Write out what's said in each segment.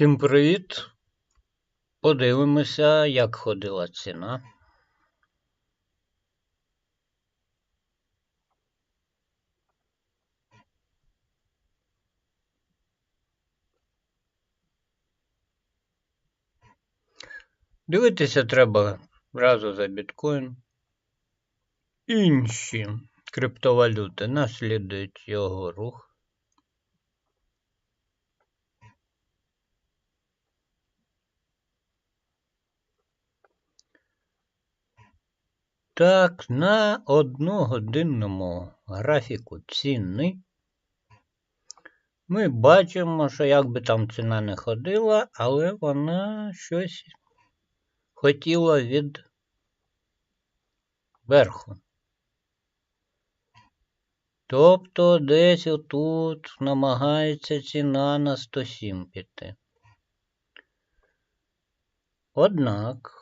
Всім привіт! Подивимося, як ходила ціна. Дивитися треба разу за біткоін. Інші криптовалюти наслідують його рух. Так, на одногодинному графіку ціни ми бачимо, що як би там ціна не ходила, але вона щось хотіла від верху. Тобто десь отут намагається ціна на 107 піти. Однак,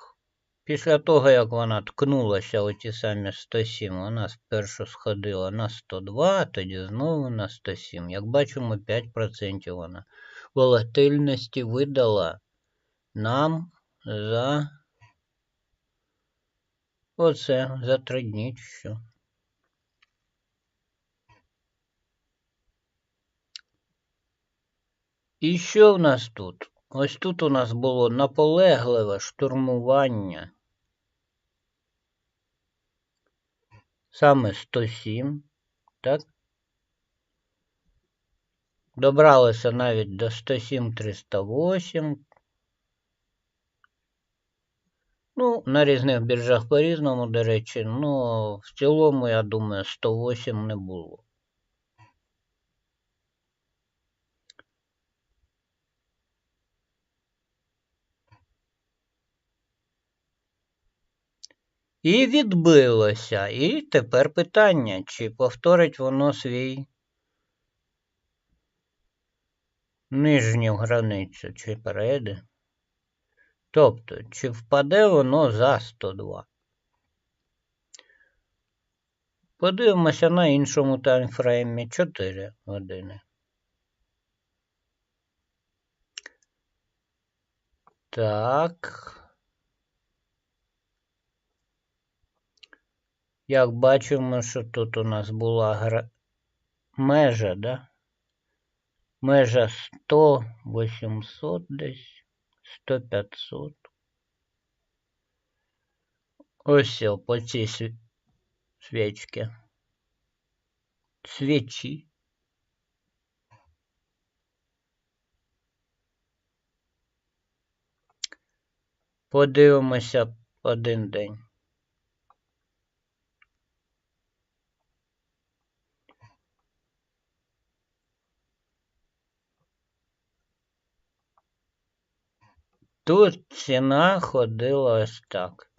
після того, як вона ткнулася у ті самі 107, вона спершу сходила на 102, а тоді знову на 107. Як бачимо, 5% вона волатильності видала нам за оце, за три дні чи що. І що в нас тут? Ось тут у нас було наполегливе штурмування. Саме 107, так? Добралося навіть до 107 308. Ну, на різних біржах по-різному, до речі, ну, в цілому, я думаю, 108 не було. І відбилося. І тепер питання, чи повторить воно свій нижню границю, чи перейде. Тобто, чи впаде воно за 102. Подивимося на іншому таймфреймі 4 години. Так. Як бачимо, що тут у нас була гра... межа, да? Межа 100, 800 десь, 100, 500. Ось по цій сві... свічці. Свічі. Подивимося один день. Тут ціна ходила ось так.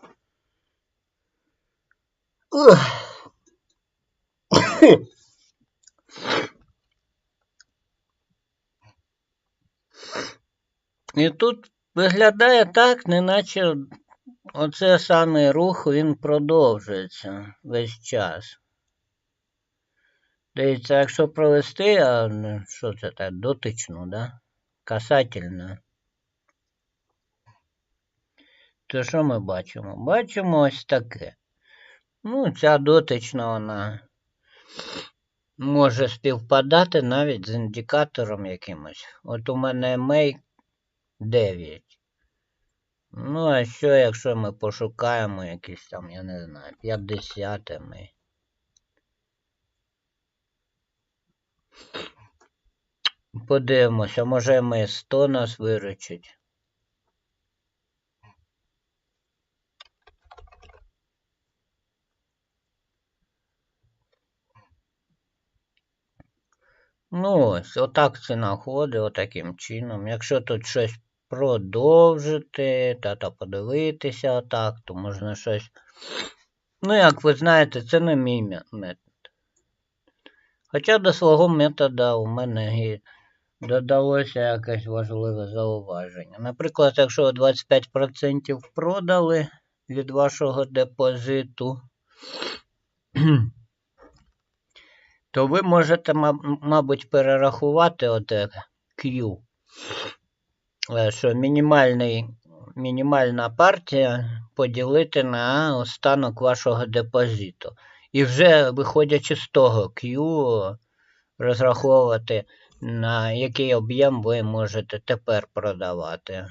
І тут виглядає так, неначе оце самий рух він продовжується весь час. Дивіться, якщо провести, а що це так, дотичну, да? Касательно. То що ми бачимо? Бачимо ось таке. Ну, ця дотична вона може співпадати навіть з індикатором якимось. От у мене May 9. Ну, а що, якщо ми пошукаємо якийсь там, я не знаю, 50 May. Подивимося, може ми 100 нас виручить. Ну ось, отак ціна ходить, отаким чином. Якщо тут щось продовжити, та та подивитися отак, то можна щось. Ну, як ви знаєте, це не мій метод. Хоча до свого метода у мене і додалося якесь важливе зауваження. Наприклад, якщо 25% продали від вашого депозиту, то ви можете, мабуть, перерахувати оте Q е, що мінімальний, мінімальна партія поділити на останок вашого депозиту. І вже виходячи з того Q, розраховувати, на який об'єм ви можете тепер продавати.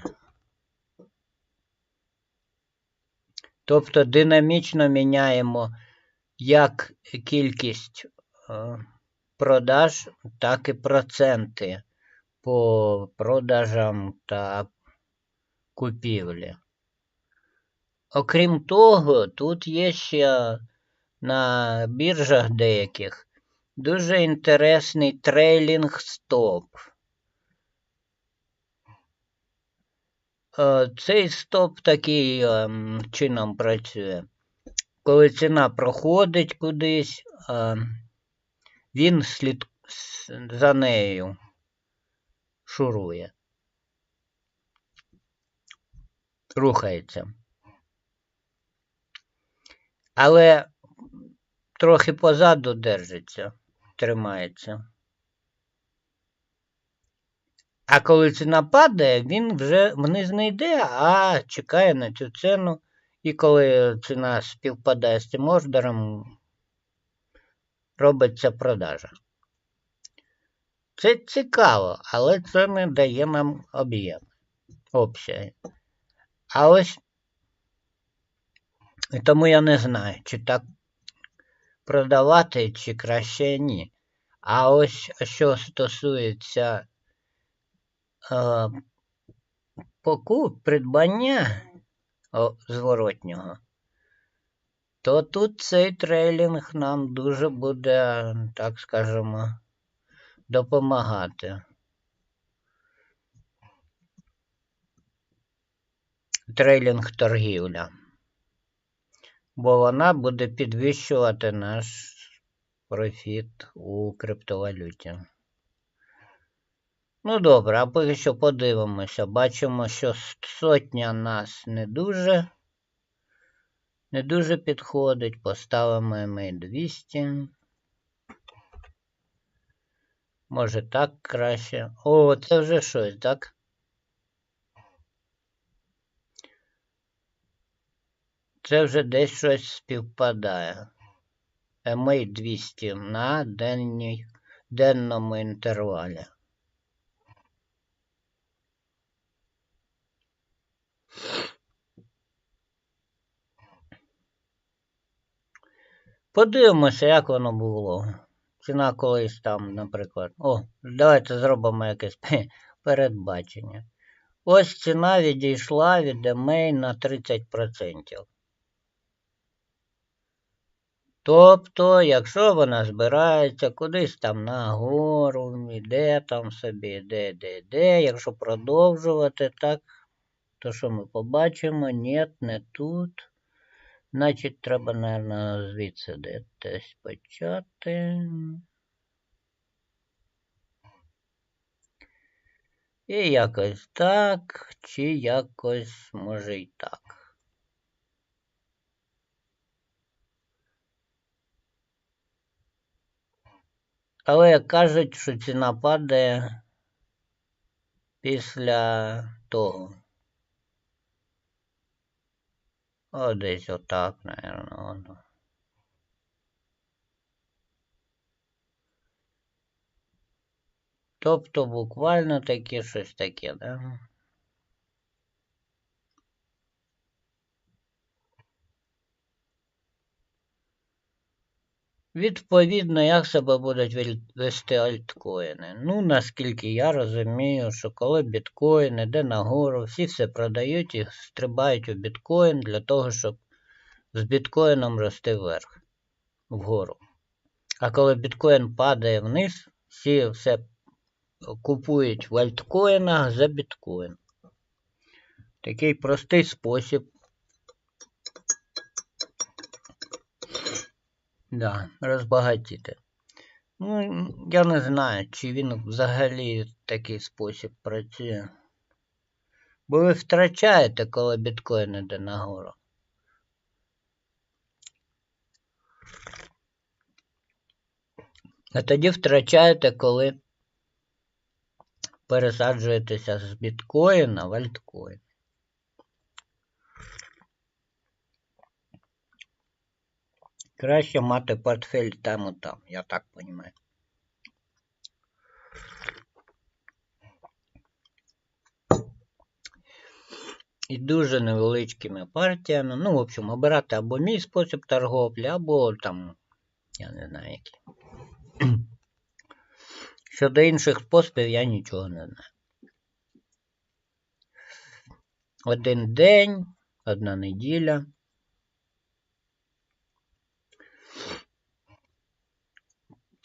Тобто динамічно міняємо як кількість продаж, так і проценти по продажам та купівлі. Окрім того, тут є ще на біржах деяких дуже інтересний трейлінг стоп. Цей стоп такий ем, чином працює. Коли ціна проходить кудись, е, він слід за нею шурує. Рухається. Але трохи позаду держиться, тримається. А коли ціна падає, він вже вниз не йде, а чекає на цю ціну. І коли ціна співпадає з цим ордером, робиться продажа. Це цікаво, але це не дає нам об'єм обсяги. А ось тому я не знаю, чи так продавати, чи краще ні. А ось що стосується е, покуп, придбання о, зворотнього, то тут цей трейлінг нам дуже буде, так скажемо, допомагати. Трейлінг торгівля. Бо вона буде підвищувати наш профіт у криптовалюті. Ну добре, а поки що подивимося. Бачимо, що сотня нас не дуже не дуже підходить. Поставимо ми 200. Може так краще. О, це вже щось, так? Це вже десь щось співпадає. EMA 200 на денній, денному інтервалі. Подивимося, як воно було. Ціна колись там, наприклад. О, давайте зробимо якесь передбачення. Ось ціна відійшла від EMA на 30%. Тобто, якщо вона збирається кудись там нагору, іде там собі, іде, якщо продовжувати так, то що ми побачимо? Ні, не тут. Значить, треба, мабуть, звідси десь почати. І якось так, чи якось може і так. Але кажуть, що ціна падає після того. О, десь отак, наверное. Тобто буквально таке щось таке, да? Відповідно, як себе будуть вести альткоїни. Ну, наскільки я розумію, що коли біткоін йде нагору, всі все продають і стрибають у біткоін для того, щоб з біткоїном рости вверх, вгору. А коли біткоін падає вниз, всі все купують в альткоїнах за біткоін. Такий простий спосіб Да, розбагатіти. Ну, я не знаю, чи він взагалі такий спосіб працює. Бо ви втрачаєте, коли біткоін іде нагору. А тоді втрачаєте, коли пересаджуєтеся з біткоїна в альткоін. Краще мати портфель там і там, я так розумію. І дуже невеличкими партіями. Ну, в общем, обирати або мій спосіб торговлі, або там, я не знаю який. Щодо інших способів я нічого не знаю. Один день, одна неділя.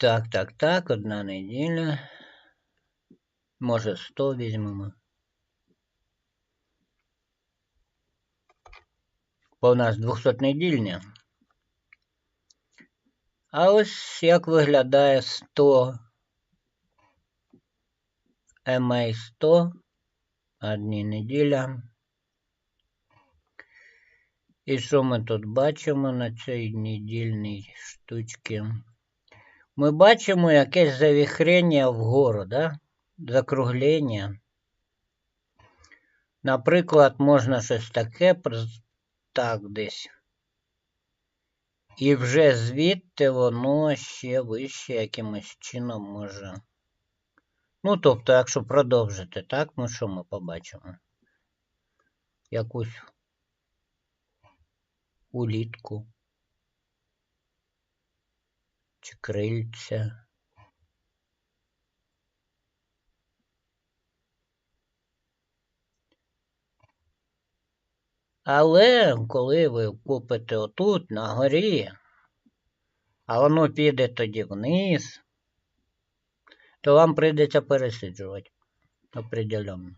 Так, так, так, одна неділя. Може 100 візьмемо. Бо у нас 200 недільня. А ось як виглядає 100 MA 100 одні неділя. І що ми тут бачимо на цій недільній штучці? Ми бачимо якесь завіхрення вгору, да? закруглення. Наприклад, можна щось таке так десь. І вже звідти воно ще вище якимось чином може. Ну, тобто, якщо продовжити, так, ну що ми побачимо? Якусь улітку. Чи крильця. Але коли ви купите отут на горі, а воно піде тоді вниз, то вам прийдеться пересиджувати определенно.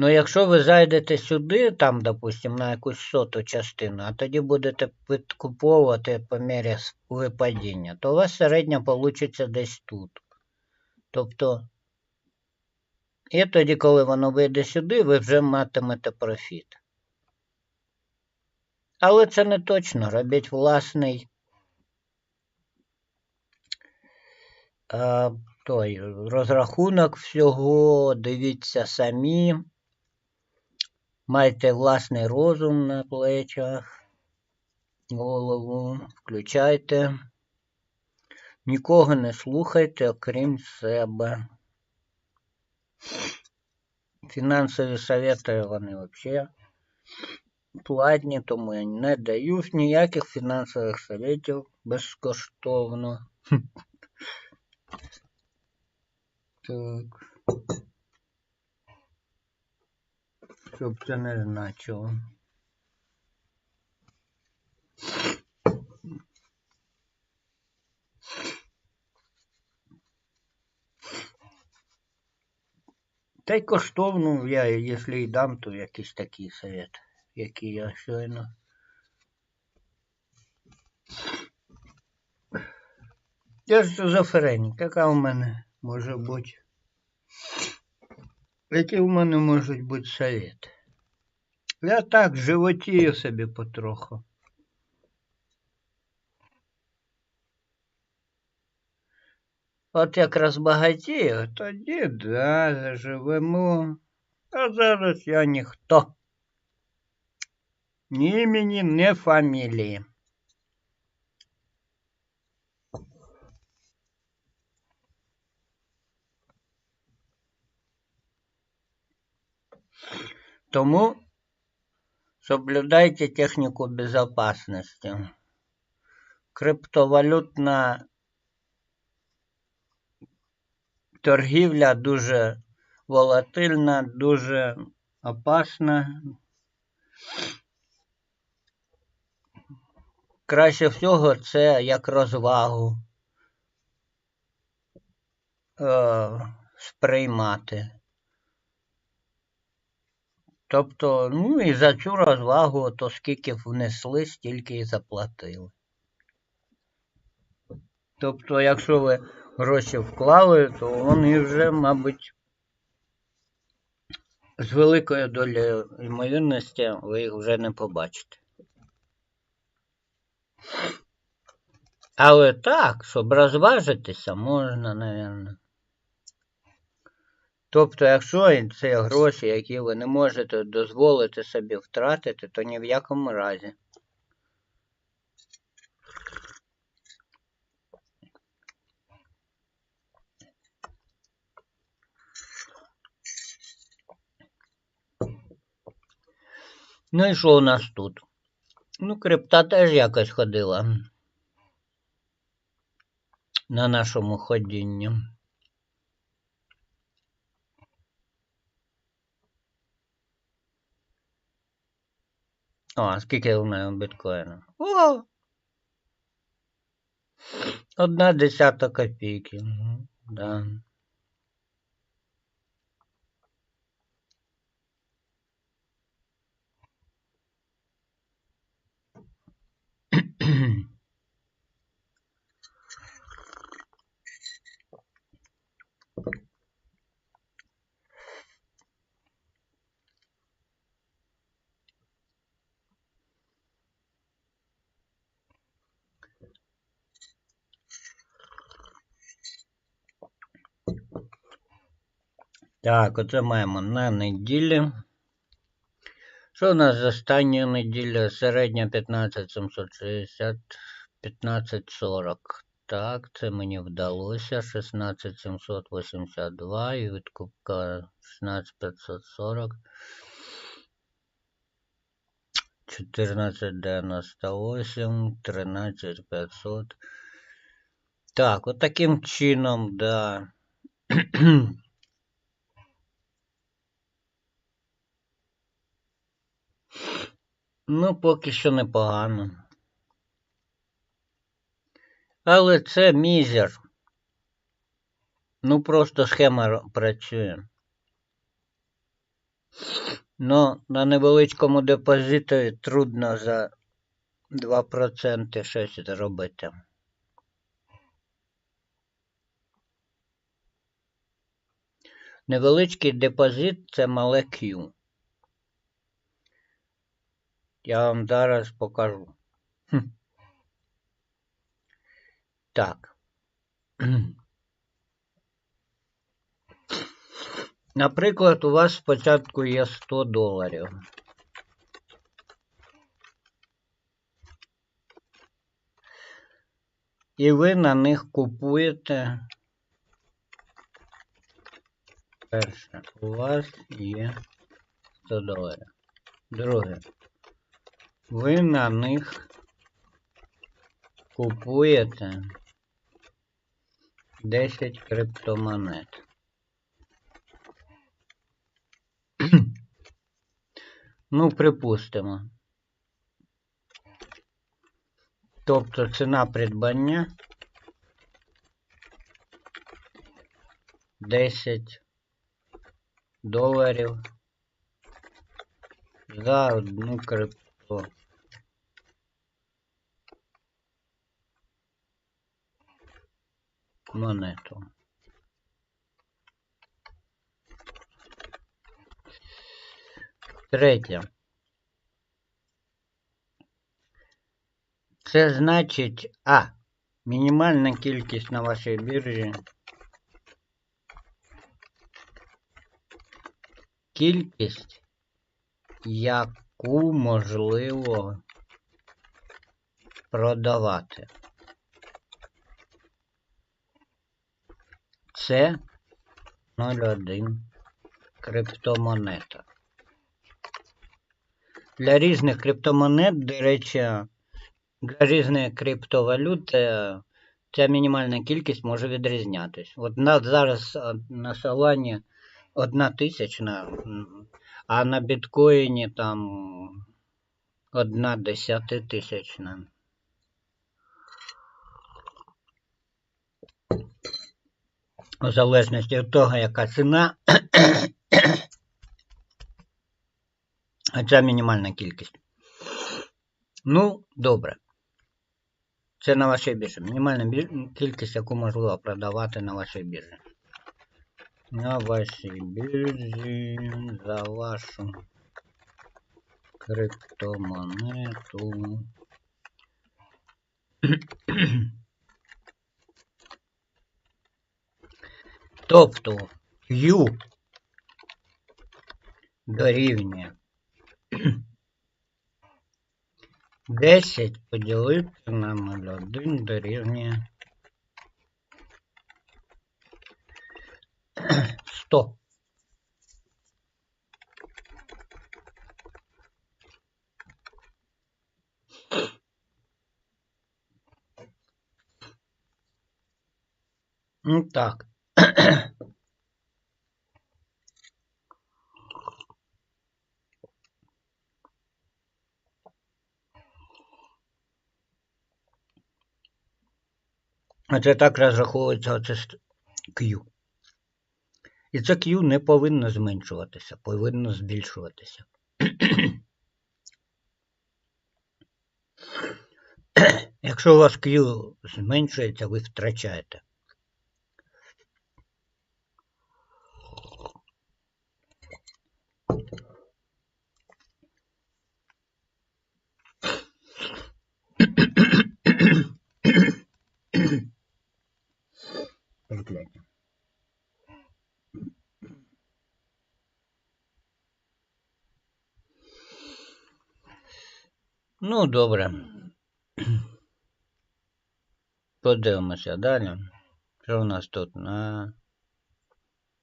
Ну, якщо ви зайдете сюди, там, допустим, на якусь соту частину, а тоді будете підкуповувати по мірі випадіння, то у вас середня вийде десь тут. Тобто, і тоді, коли воно вийде сюди, ви вже матимете профіт. Але це не точно. Робіть власний той розрахунок всього, дивіться самі. Майте власний розум на плечах, голову, включайте. Нікого не слухайте, окрім себе. Фінансові совети вони взагалі платні, тому я не даю ніяких фінансових советів безкоштовно. Так. Це не значило. Та й коштовну я, якщо і дам, то якийсь такий совет, який я щойно. Я ж шизофренік, яка в мене може бути? Які в мене можуть бути совети? Я так животію собі потроху. От як розбагатію, тоді да, заживемо. А зараз я ніхто. Ні імені, ні фамілії. Тому соблюдайте технику безопасности. Криптовалютна торгівля дуже волатильна, дуже опасна. Краще всього це як розвагу е, сприймати. Тобто, ну і за цю розвагу, то скільки внесли, стільки і заплатили. Тобто, якщо ви гроші вклали, то вони вже, мабуть, з великою долею ймовірності ви їх вже не побачите. Але так, щоб розважитися, можна, напевно. Тобто, якщо це гроші, які ви не можете дозволити собі втратити, то ні в якому разі. Ну і що у нас тут? Ну, крипта теж якось ходила на нашому ходінні. Скільки у мене біткоїна? О! Одна десята копійки. Да. Так, оце маємо на неділі. Що у нас з остання неділя? Середня 15760, 1540. Так, це мені вдалося. 16782 і відкупка 16540. 1498, 13500. Так, от таким чином, да. Ну, поки що непогано. Але це мізер. Ну, просто схема працює. Ну, на невеличкому депозиті трудно за 2% щось зробити. Невеличкий депозит це мале Q. Я вам зараз покажу. Хм. Так. Наприклад, у вас спочатку є 100 доларів. І ви на них купуєте. Перше, у вас є 100 доларів. Друге, ви на них купуєте 10 криптомонет. ну, припустимо. Тобто ціна придбання 10 доларів за одну крипту. Монету. Третє. Це значить А. Мінімальна кількість на вашій біржі. Кількість, яку можливо продавати. Це 0,1 криптомонета. Для різних криптомонет, до речі, для різних криптовалют ця мінімальна кількість може відрізнятись. От на, зараз е, на Солані одна тисячна, а на біткоїні там одна десятитисячна. У залежності від того, яка ціна, а це мінімальна кількість. Ну, добре. Це на вашій біржі. Мінімальна кількість, яку можливо продавати на вашій біржі. На вашій біржі за вашу криптомонету. Тобто Q дорівнює 10 поділити на 0,1 дорівнює 100. Ну так. А це так розраховується оце Q. І це Q не повинно зменшуватися, повинно збільшуватися. Якщо у вас Q зменшується, ви втрачаєте. Прокляття. Ну, добре. Подивимося далі. Що у нас тут на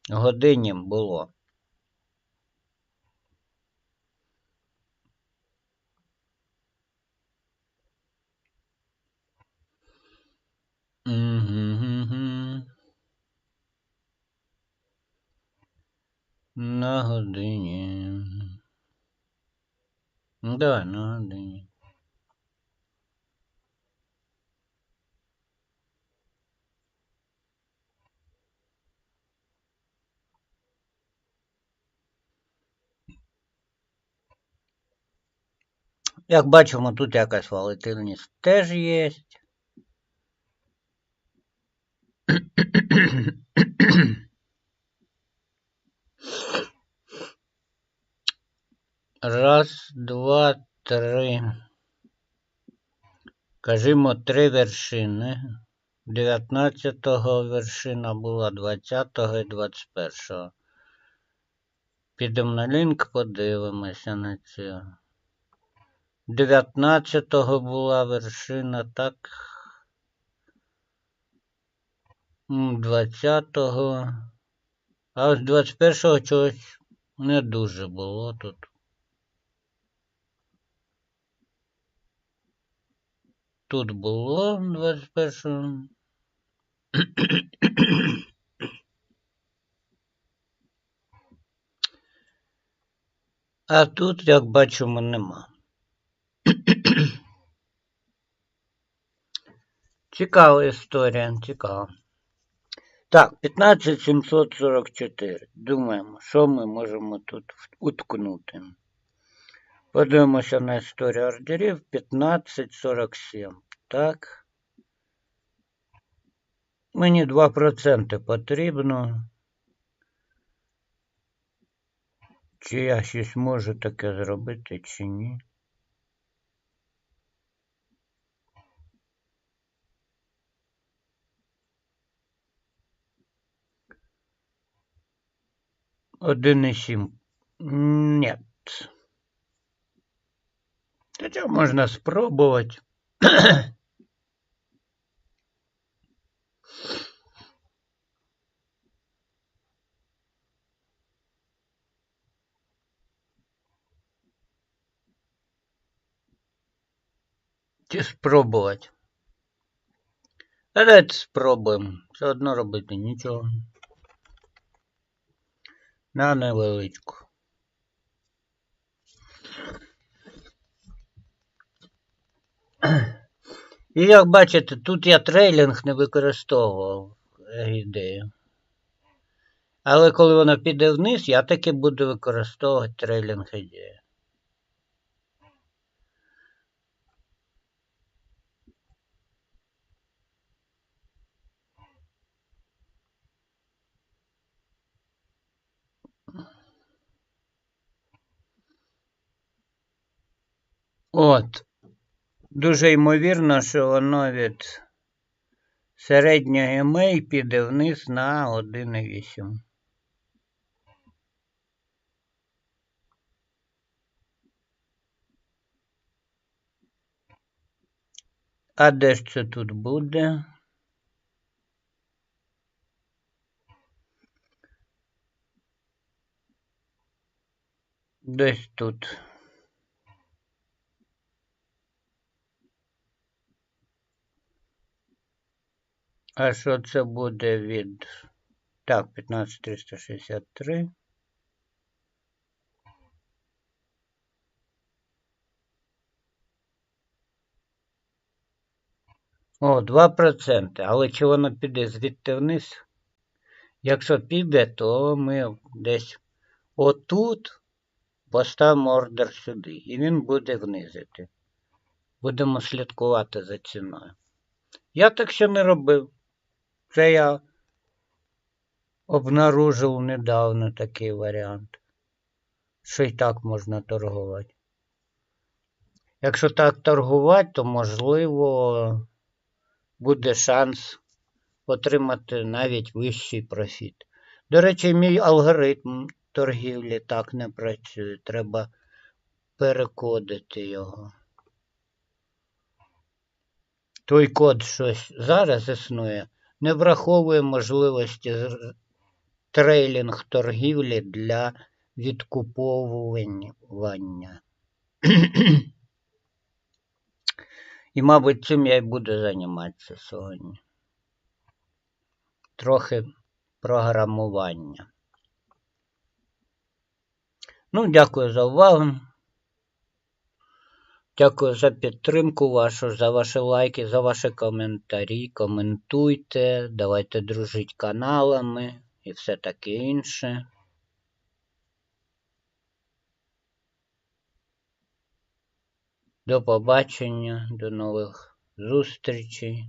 годині було? Мгм. На годині. Ну, на годині. Як бачимо, тут якась волатильність теж є. Раз, два, три. Кажімо, три вершини. 19-го вершина була 20-го і 21-го. Підемо на лінк, подивимося на це. 19-го була вершина, так. М, 20-го. А ось 21-го чогось не дуже було тут. Тут було 21-го. А тут, як бачимо, нема. Цікава історія, цікава. Так, 15744. Думаємо, що ми можемо тут уткнути. Подивимося на історію ордерів. 1547. Так. Мені 2% потрібно. Чи я щось можу таке зробити, чи ні? Один і сім. Нет. Хоча можна спробувати. Чи спробувати? Давайте спробуємо. Все одно робити нічого. На невеличку. І як бачите, тут я трейлінг не використовував е, ідею. Але коли вона піде вниз, я таки буду використовувати трейлінг ідею. От. Дуже ймовірно, що воно від середнього МА піде вниз на 1,8. А де ж це тут буде? Десь тут. А що це буде від... Так, 15363. О, 2%. Але чи воно піде звідти вниз? Якщо піде, то ми десь отут поставимо ордер сюди. І він буде внизити. Будемо слідкувати за ціною. Я так ще не робив. Це я обнаружив недавно такий варіант. Що і так можна торгувати. Якщо так торгувати, то можливо буде шанс отримати навіть вищий профіт. До речі, мій алгоритм торгівлі так не працює. Треба перекодити його. Той код, що зараз існує, не враховує можливості трейлінг торгівлі для відкуповування. І, мабуть, цим я й буду займатися сьогодні. Трохи програмування. Ну, дякую за увагу. Дякую за підтримку вашу, за ваші лайки, за ваші коментарі. Коментуйте, давайте дружити каналами і все таке інше. До побачення, до нових зустрічей.